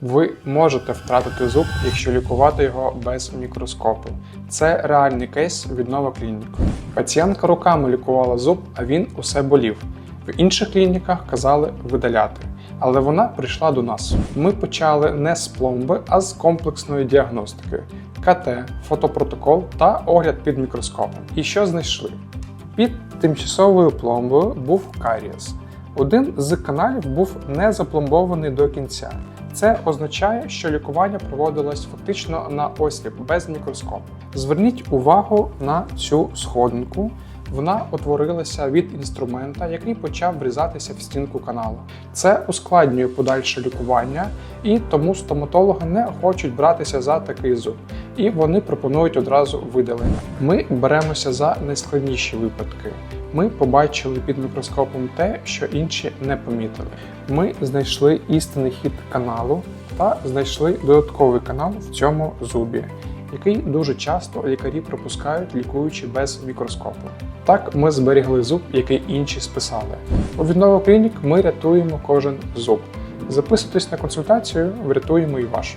Ви можете втратити зуб, якщо лікувати його без мікроскопу. Це реальний кейс від Нова Клінік. Пацієнтка руками лікувала зуб, а він усе болів. В інших клініках казали видаляти. Але вона прийшла до нас. Ми почали не з пломби, а з комплексної діагностики: КТ, фотопротокол та огляд під мікроскопом. І що знайшли? Під тимчасовою пломбою був карієс. Один з каналів був не запломбований до кінця. Це означає, що лікування проводилось фактично на осліп без мікроскопу. Зверніть увагу на цю сходинку. Вона утворилася від інструмента, який почав врізатися в стінку каналу. Це ускладнює подальше лікування, і тому стоматологи не хочуть братися за такий зуб, і вони пропонують одразу видалення. Ми беремося за найскладніші випадки. Ми побачили під мікроскопом те, що інші не помітили. Ми знайшли істинний хід каналу та знайшли додатковий канал в цьому зубі, який дуже часто лікарі пропускають, лікуючи без мікроскопу. Так ми зберігли зуб, який інші списали. У відново клінік ми рятуємо кожен зуб. Записуйтесь на консультацію, врятуємо і ваш.